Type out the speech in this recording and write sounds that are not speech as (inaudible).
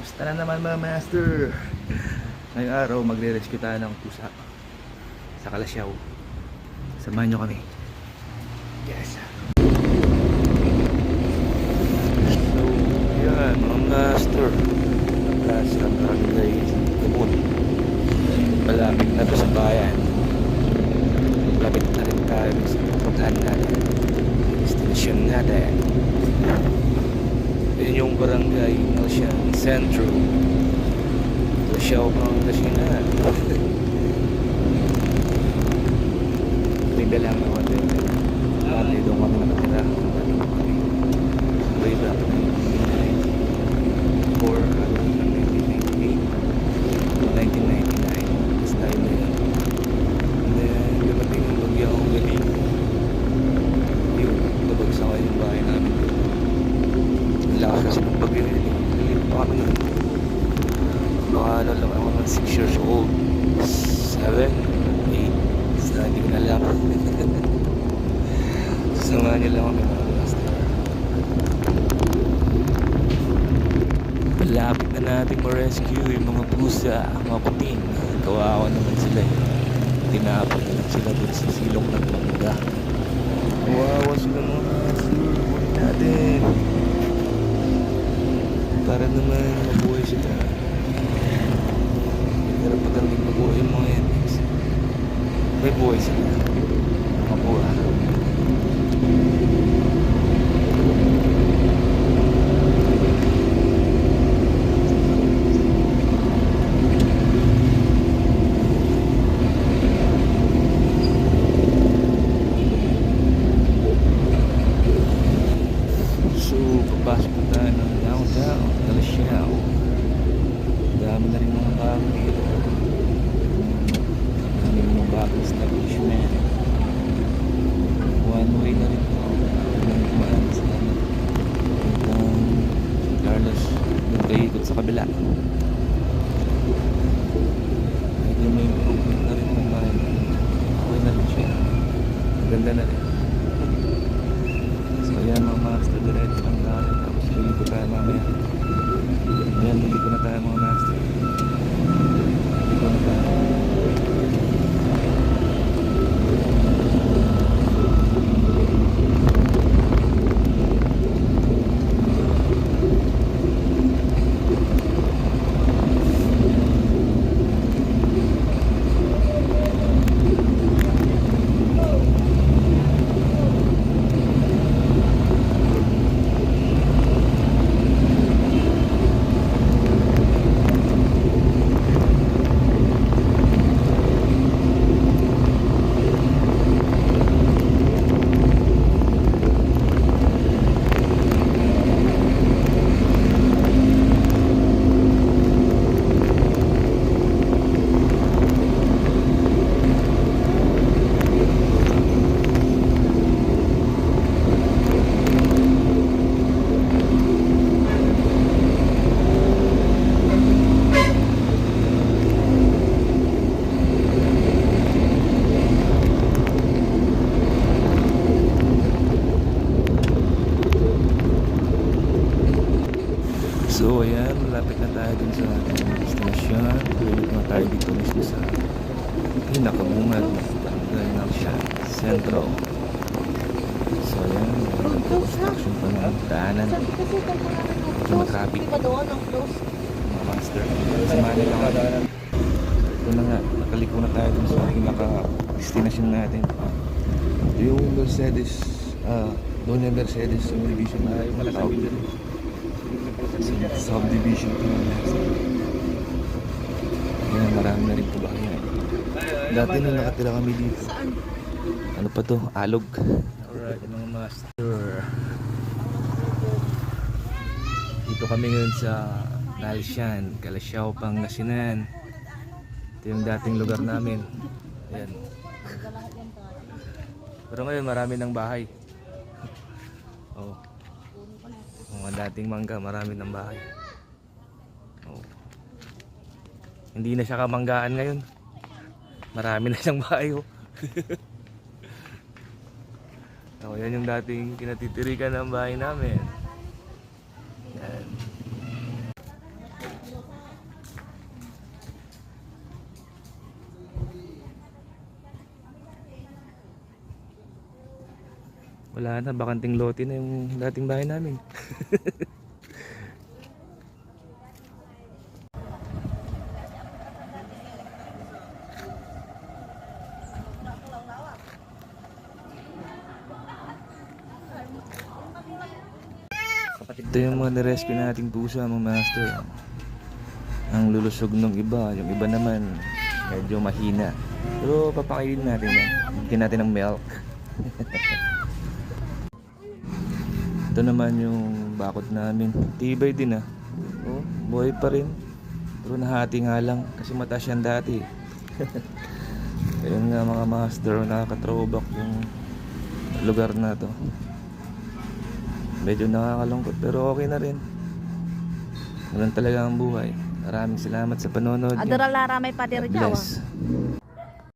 Basta na naman mga master. Ngayong araw, magre-rescue tayo ng pusa sa Kalasyaw. Samahan nyo kami. Yes. So, yan mga master. Nasa barangay Kumon. Malapit na to sa bayan. Malapit na rin tayo sa pupuntahan natin. Destination natin. Yun yung barangay Ocean Central. Siyaw pang Kasinan. (laughs) May dalang ako din. Dati doon kami nakatira. Way back 1994 hanggang 1998. 1999. This time na yun. And then, dumating yung bagyo akong galing. Yun, nabagsak ko yung bahay namin. Ang lakas kasi ng bagyo yun. Kami nun. Baka ano lang ako ng 6 years old. 7, 8. Basta hindi ko na alam. Sasamahan niyo lang mga master. Malapit na natin ma-rescue yung mga pusa, mga puting. Kawawa naman sila eh. Tinapon na lang sila dun sa silong ng mangga. Kawawa sila mga master. Huwag natin. Para naman mabuhay sila. Pero pag ang mabuhay yung mga yan, may buhay sila. Mabuhay. So, papasok na tayo ng downtown, Calasiao. Dami na rin mga bago dito. Dami mga bagong establishment. One way na rin ito. Hanggang kumaan sa ano. Hanggang Carlos. Hanggang kaikot sa kabila. Medyo may improvement na rin ng bahay. Okay na rin siya. Ganda na rin. So ayan mga master, diretso lang tayo. Tapos liliko tayo mamaya. Ayan, liliko na tayo mga master. Liliko na tayo. So ayan, malapit na tayo dun sa ating destination. Tuloy na tayo dito mismo sa pinakabungad ng siya, Central. So may construction pa ng daanan. Medyo matraffic. Master. Samahan nila ako. Ito na nga, nakaliko na tayo dun sa pinaka-destination natin. Yung Mercedes, ah, Doña Mercedes subdivision. Ay, malaki subdivision ko ng master. Yan, marami na rin po ba yan. Dati nung nakatira kami dito. Saan? Ano pa to? Alog. Alright, mga master. Dito kami ngayon sa Nalsyan, Calasiao, Pangasinan. Ito yung dating lugar namin. Ayan. Pero ngayon marami ng bahay. Oh. Mga dating mangga, marami ng bahay. Hindi na siya kamanggaan ngayon. Marami na siyang bayo. (laughs) oh, yan yung dating kinatitirikan ng bahay namin. Yan. Wala na, bakanting lote na yung dating bahay namin. (laughs) Ito yung mga nirescue nating pusa mga master. Ang lulusog ng iba, yung iba naman medyo mahina. Pero papakainin natin yan. Bigyan natin ng milk. (laughs) Ito naman yung bakod namin. Tibay din ah. Oh, buhay pa rin. Pero nahati nga lang kasi mataas yan dati. (laughs) Ayun nga mga master, nakaka-throwback yung lugar na to. Medyo nakakalungkot pero okay na rin. Ganun talaga ang buhay. Maraming salamat sa panonood. Adora Lara may pader God jawa. bless.